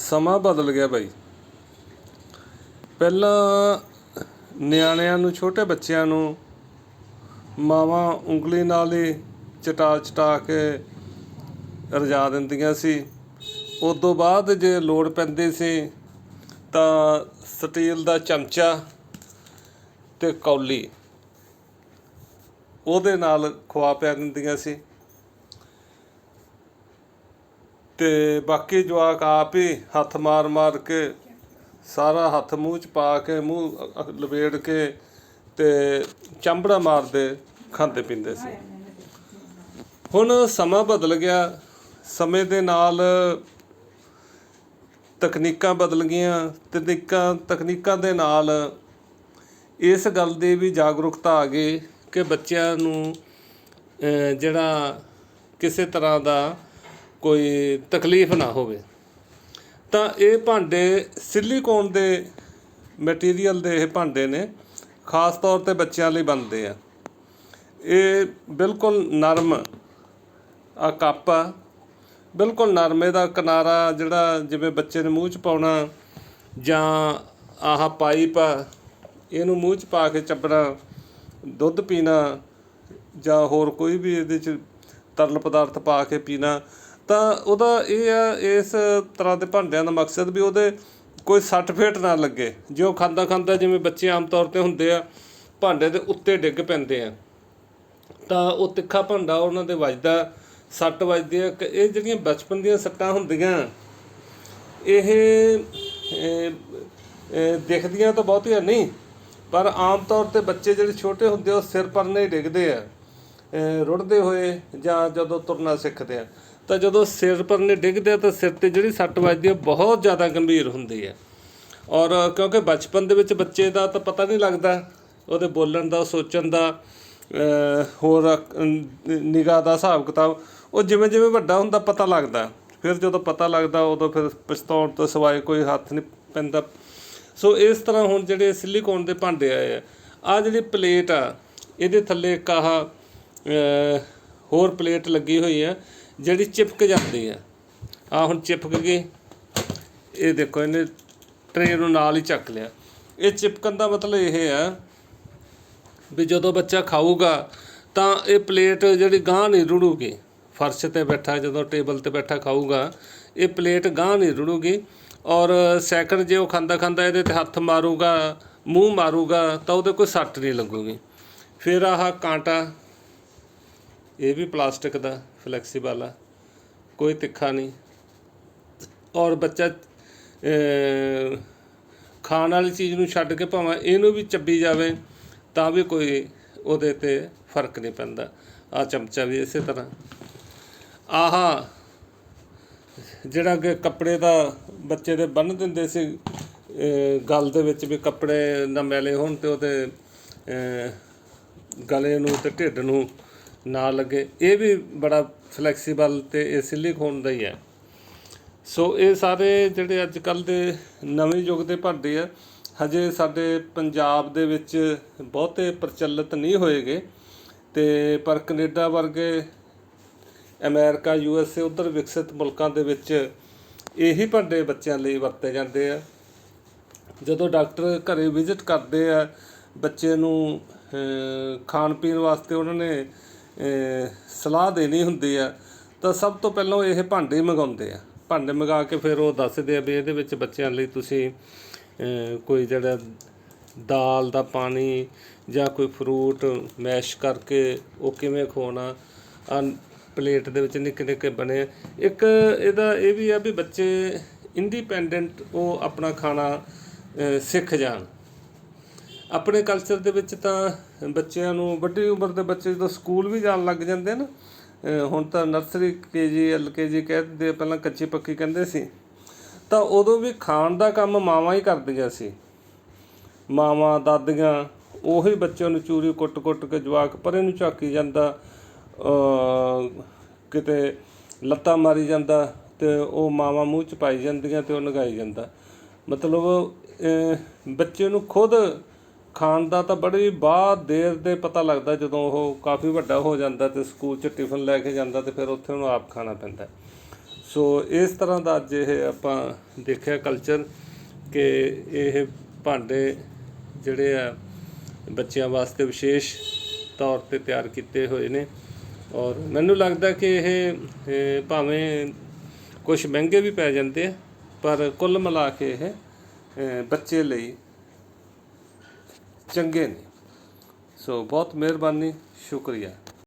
ਸਮਾਂ ਬਦਲ ਗਿਆ ਬਾਈ। ਪਹਿਲਾਂ ਨਿਆਣਿਆਂ ਨੂੰ, ਛੋਟੇ ਬੱਚਿਆਂ ਨੂੰ ਮਾਵਾਂ ਉਂਗਲੀ ਨਾਲ ਹੀ ਚਟਾ ਚਟਾ ਕੇ ਰਜਾ ਦਿੰਦੀਆਂ ਸੀ। ਉਸ ਤੋਂ ਬਾਅਦ ਜੇ ਲੋੜ ਪੈਂਦੀ ਸੀ ਤਾਂ ਸਟੀਲ ਦਾ ਚਮਚਾ ਤੇ ਕੌਲੀ ਉਹਦੇ ਨਾਲ ਖਵਾ ਪਿਆ ਦਿੰਦੀਆਂ ਸੀ। ਤੇ ਬਾਕੀ ਜਵਾਕ ਆਪ ਹੀ ਹੱਥ ਮਾਰ ਮਾਰ ਕੇ ਸਾਰਾ ਹੱਥ ਮੂੰਹ ਚ ਪਾ ਕੇ ਮੂੰਹ ਲਵੇੜ ਕੇ ਤੇ ਚੰਬੜਾ ਮਾਰਦੇ, ਖਾਂਦੇ ਪੀਂਦੇ ਸੀ। ਹੁਣ ਸਮਾਂ ਬਦਲ ਗਿਆ। ਸਮੇਂ ਦੇ ਨਾਲ ਤਕਨੀਕਾਂ ਬਦਲ ਗਈਆਂ। ਤਕਨੀਕਾਂ ਤਕਨੀਕਾਂ ਦੇ ਨਾਲ ਇਸ ਗੱਲ ਦੀ ਵੀ ਜਾਗਰੂਕਤਾ ਆ ਗਈ ਕਿ ਬੱਚਿਆਂ ਨੂੰ ਜਿਹੜਾ ਕਿਸੇ ਤਰ੍ਹਾਂ ਦਾ ਕੋਈ ਤਕਲੀਫ ਨਾ ਹੋਵੇ। ਤਾਂ ਇਹ ਭਾਂਡੇ ਸਿਲੀਕੋਨ ਦੇ ਮਟੀਰੀਅਲ ਦੇ ਇਹ ਭਾਂਡੇ ਨੇ, ਖਾਸ ਤੌਰ ਤੇ ਬੱਚਿਆਂ ਲਈ ਬਣਦੇ ਆ। ਇਹ ਬਿਲਕੁਲ ਨਰਮ ਆ ਕੱਪ ਆ। ਬਿਲਕੁਲ ਨਰਮੇ ਦਾ ਕਿਨਾਰਾ ਜਿਹੜਾ ਜਿਵੇਂ ਬੱਚੇ ਨੇ ਮੂੰਹ ਚ ਪਾਉਣਾ ਜਾਂ ਆਹ ਪਾਈਪ ਆ, ਇਹਨੂੰ ਮੂੰਹ ਚ ਪਾ ਕੇ ਚੱਬਣਾ, ਦੁੱਧ ਪੀਣਾ ਜਾਂ ਹੋਰ ਕੋਈ ਵੀ ਇਹਦੇ ਚ ਤਰਲ ਪਦਾਰਥ ਪਾ ਕੇ ਪੀਣਾ ਤਾਂ ਉਹਦਾ ਇਹ ਆ ਇਸ ਤਰ੍ਹਾਂ ਦੇ ਭਾਂਡਿਆਂ ਦਾ ਮਕਸਦ ਵੀ ਉਹਦੇ ਕੋਈ ਸੱਟ ਫੇਟ ਨਾ ਲੱਗੇ। ਜੇ ਉਹ ਖਾਂਦਾ ਖਾਂਦਾ ਜਿਵੇਂ ਬੱਚੇ ਆਮ ਤੌਰ ਤੇ ਹੁੰਦੇ ਆ ਭਾਂਡੇ ਦੇ ਉੱਤੇ ਡਿੱਗ ਪੈਂਦੇ ਆ। ਤਾਂ ਉਹ ਤਿੱਖਾ ਭਾਂਡਾ ਉਹਨਾਂ ਦੇ ਵੱਜਦਾ ਸੱਟ ਵੱਜਦੀ ਹੈ ਕਿ ਇਹ ਜਿਹੜੀਆਂ ਬਚਪਨ ਦੀਆਂ ਸੱਟਾਂ ਹੁੰਦੀਆਂ ਇਹ ਇਹ, ਦਿਖਦੀਆਂ ਤਾਂ ਬਹੁਤੀਆਂ ਨਹੀਂ ਪਰ ਆਮ ਤੌਰ ਤੇ ਬੱਚੇ ਜਿਹੜੇ ਛੋਟੇ ਹੁੰਦੇ ਉਹ ਸਿਰ ਪਰਨੇ ਡਿੱਗਦੇ ਆ ਰੁੜਦੇ ਹੋਏ ਜਾਂ ਜਦੋਂ ਤੁਰਨਾ ਸਿੱਖਦੇ ਆ। ਤਾਂ ਜਦੋਂ ਸਿਰ ਪਰ ਪਰਨੇ ਡਿੱਗਦੇ ਆ ਤਾਂ ਸਿਰ ਤੇ ਜਿਹੜੀ ਸੱਟ ਵੱਜਦੀ ਹੈ ਬਹੁਤ ਜ਼ਿਆਦਾ ਗੰਭੀਰ ਹੁੰਦੀ ਹੈ ਔਰ ਕਿਉਂਕਿ ਬਚਪਨ ਦੇ ਵਿੱਚ ਬੱਚੇ ਦਾ ਤਾਂ ਪਤਾ ਨਹੀਂ ਲੱਗਦਾ, ਉਹਦੇ ਬੋਲਣ ਦਾ, ਸੋਚਣ ਦਾ ਹੋਰ ਨਿਗਾਹ ਦਾ ਹਿਸਾਬ ਕਿਤਾਬ, ਉਹ ਜਿਵੇਂ ਜਿਵੇਂ ਵੱਡਾ ਹੁੰਦਾ ਪਤਾ ਲੱਗਦਾ। ਫਿਰ ਜਦੋਂ ਪਤਾ ਲੱਗਦਾ, ਉਦੋਂ ਫਿਰ ਪਛਤਾਉਣ ਤੋਂ ਸਿਵਾਏ ਕੋਈ ਹੱਥ ਨਹੀਂ ਪੈਂਦਾ। ਸੋ ਇਸ ਤਰ੍ਹਾਂ ਹੁਣ ਜਿਹੜੇ ਸਿਲੀਕੋਨ ਦੇ ਭਾਂਡੇ ਆਏ ਆ ਆ ਜਿਹੜੀ ਪਲੇਟ ਆ, ਇਹਦੇ ਥੱਲੇ ਇੱਕ ਆਹ ਹੋਰ ਪਲੇਟ ਲੱਗੀ ਹੋਈ ਆ। ਜਿਹੜੀ ਚਿਪਕ ਜਾਂਦੀ ਆ। ਆ ਹੁਣ ਚਿਪਕ ਗਈ। ਇਹ ਦੇਖੋ, ਇਹਨੇ ਟ੍ਰੇ ਨੂੰ ਨਾਲ ਹੀ ਚੱਕ ਲਿਆ। ਇਹ ਚਿਪਕਣ ਦਾ ਮਤਲਬ ਇਹ ਆ ਵੀ ਜਦੋਂ ਬੱਚਾ ਖਾਊਗਾ ਤਾਂ ਇਹ ਪਲੇਟ ਜਿਹੜੀ ਗਾਂ ਨਹੀਂ ਰੁੜੂਗੀ। ਫਰਸ਼ ਤੇ ਬੈਠਾ, ਜਦੋਂ ਟੇਬਲ ਤੇ ਬੈਠਾ ਖਾਊਗਾ, ਇਹ ਪਲੇਟ ਗਾਂ ਨਹੀਂ ਰੁੜੂਗੀ। ਔਰ ਸੈਕਿੰਡ ਜੇ ਉਹ ਖਾਂਦਾ ਖਾਂਦਾ ਇਹਦੇ ਤੇ ਹੱਥ ਮਾਰੂਗਾ, ਮੂੰਹ ਮਾਰੂਗਾ, ਤਾਂ ਉਹਦੇ ਕੋਈ ਸੱਟ ਨਹੀਂ ਲੱਗੂਗੀ। ਫਿਰ ਆਹ ਕਾਂਟਾ ਇਹ ਵੀ ਪਲਾਸਟਿਕ ਦਾ ਫਲੈਕਸੀਬਲ ਆ ਕੋਈ ਤਿੱਖਾ ਨਹੀਂ। ਔਰ ਬੱਚਾ ਖਾਣ ਵਾਲੀ ਚੀਜ਼ ਨੂੰ ਛੱਡ ਕੇ ਭਾਵੇਂ ਇਹਨੂੰ ਵੀ ਚੱਬੀ ਜਾਵੇ ਤਾਂ ਵੀ ਕੋਈ ਉਹਦੇ ਤੇ ਫ਼ਰਕ ਨਹੀਂ ਪੈਂਦਾ। ਆ ਚਮਚਾ ਵੀ ਇਸੇ ਤਰ੍ਹਾਂ। ਆਹਾ ਜਿਹੜਾ ਕਿ ਕੱਪੜੇ ਦਾ ਬੱਚੇ ਦੇ ਬੰਨ ਦਿੰਦੇ ਸੀ ਅਹ, ਗਲ ਦੇ ਵਿੱਚ ਵੀ ਕੱਪੜੇ ਨਾ ਮੈਲੇ ਹੋਣ ਤੇ ਉਹਦੇ ਗਲੇ ਨੂੰ ਤੇ ਢਿੱਡ ਨੂੰ ਨਾ ਲੱਗੇ। ਇਹ ਵੀ ਬੜਾ ਫਲੈਕਸੀਬਲ ਤੇ ਇਹ ਸਿਲੀਕੋਨ ਦਾ ਹੀ ਹੈ। ਸੋ ਇਹ ਸਾਰੇ ਜਿਹੜੇ ਅੱਜ ਕੱਲ ਦੇ ਨਵੇਂ ਯੁੱਗ ਦੇ ਭਾਂਡੇ ਆ, ਹਜੇ ਸਾਡੇ ਪੰਜਾਬ ਦੇ ਵਿੱਚ ਬਹੁਤੇ ਪ੍ਰਚਲਿਤ ਨਹੀਂ ਹੋਏਗੇ। ਤੇ ਪਰ ਕੈਨੇਡਾ ਵਰਗੇ, ਅਮਰੀਕਾ, ਯੂ ਐਸ ਏ ਉਧਰ ਵਿਕਸਿਤ ਮੁਲਕਾਂ ਦੇ ਵਿੱਚ ਇਹੀ ਭਾਂਡੇ ਬੱਚਿਆਂ ਲਈ ਵਰਤੇ ਜਾਂਦੇ ਆ। ਜਦੋਂ ਡਾਕਟਰ ਘਰੇ ਵਿਜ਼ਿਟ ਕਰਦੇ ਆ, ਬੱਚੇ ਨੂੰ ਖਾਣ ਪੀਣ ਵਾਸਤੇ ਉਹਨਾਂ ਨੇ ਸਲਾਹ ਦੇਣੀ ਹੁੰਦੀ ਆ, ਤਾਂ ਸਭ ਤੋਂ ਪਹਿਲਾਂ ਉਹ ਇਹ ਭਾਂਡੇ ਹੀ ਮੰਗਾਉਂਦੇ ਆ। ਭਾਂਡੇ ਮੰਗਾ ਕੇ ਫਿਰ ਉਹ ਦੱਸਦੇ ਆ ਵੀ ਇਹਦੇ ਵਿੱਚ ਬੱਚਿਆਂ ਲਈ ਤੁਸੀਂ ਕੋਈ ਜਿਹੜਾ ਦਾਲ ਦਾ ਪਾਣੀ ਜਾਂ ਕੋਈ ਫਰੂਟ ਮੈਸ਼ ਕਰਕੇ ਉਹ ਕਿਵੇਂ ਖਵਾਉਣਾ ਪਲੇਟ ਦੇ ਵਿੱਚ ਨਿੱਕੇ ਨਿੱਕੇ ਬਣੇ ਇੱਕ ਇਹਦਾ ਇਹ ਵੀ ਆ ਵੀ ਬੱਚੇ ਇੰਡੀਪੈਂਡੈਂਟ ਉਹ ਆਪਣਾ ਖਾਣਾ ਸਿੱਖ ਜਾਣ। ਆਪਣੇ ਕਲਚਰ ਦੇ ਵਿੱਚ ਤਾਂ ਬੱਚਿਆਂ ਨੂੰ ਵੱਡੀ ਉਮਰ ਦੇ ਬੱਚੇ ਜਦੋਂ ਸਕੂਲ ਵੀ ਜਾਣ ਲੱਗ ਜਾਂਦੇ ਨਾ ਹੁਣ ਤਾਂ ਨਰਸਰੀ ਕੇਜੀ ਐਲਕੇਜੀ ਕਹਿੰਦੇ ਆ, ਪਹਿਲਾਂ ਕੱਚੀ ਪੱਕੀ ਕਹਿੰਦੇ ਸੀ। ਤਾਂ ਉਦੋਂ ਵੀ ਖਾਣ ਦਾ ਕੰਮ ਮਾਵਾਂ ਹੀ ਕਰਦੀਆਂ ਸੀ। ਮਾਵਾਂ ਦਾਦੀਆਂ ਉਹੀ ਬੱਚਿਆਂ ਨੂੰ ਚੂਰੀ ਕੁੱਟ-ਕੁੱਟ ਕੇ ਜਵਾਕ ਪਰੇ ਨੂੰ ਝਾਕੀ ਜਾਂਦਾ ਕਿਤੇ ਲੱਤਾਂ ਮਾਰੀ ਜਾਂਦਾ ਤੇ ਉਹ ਮਾਵਾਂ ਮੂੰਹ ਚ ਪਾਈ ਜਾਂਦੀਆਂ ਤੇ ਉਹ ਨਗਾਈ ਜਾਂਦਾ। ਮਤਲਬ ਬੱਚੇ ਨੂੰ ਖੁਦ ਖਾਣ ਦਾ ਤਾਂ ਬੜੀ ਬਾਅਦ ਦੇਰ ਦੇ ਪਤਾ ਲੱਗਦਾ ਜਦੋਂ ਉਹ ਕਾਫੀ ਵੱਡਾ ਹੋ ਜਾਂਦਾ ਤੇ ਸਕੂਲ 'ਚ ਟਿਫਨ ਲੈ ਕੇ ਜਾਂਦਾ ਤੇ ਫਿਰ ਉੱਥੇ ਉਹਨੂੰ ਆਪ ਖਾਣਾ ਪੈਂਦਾ। ਸੋ ਇਸ ਤਰ੍ਹਾਂ ਦਾ ਅੱਜ ਇਹ ਆਪਾਂ ਦੇਖਿਆ ਕਲਚਰ ਕਿ ਇਹ ਭਾਂਡੇ ਜਿਹੜੇ ਆ ਬੱਚਿਆਂ ਵਾਸਤੇ ਵਿਸ਼ੇਸ਼ ਤੌਰ ਤੇ ਤਿਆਰ ਕੀਤੇ ਹੋਏ ਨੇ ਔਰ ਮੈਨੂੰ ਲੱਗਦਾ ਕਿ ਇਹ ਭਾਵੇਂ ਕੁਝ ਮਹਿੰਗੇ ਵੀ ਪੈ ਜਾਂਦੇ ਆ, ਪਰ ਕੁੱਲ ਮਿਲਾ ਕੇ ਇਹ ਬੱਚੇ ਲਈ ਚੰਗੇ ਨੇ। ਸੋ ਬਹੁਤ ਮਿਹਰਬਾਨੀ ਸ਼ੁਕਰੀਆ।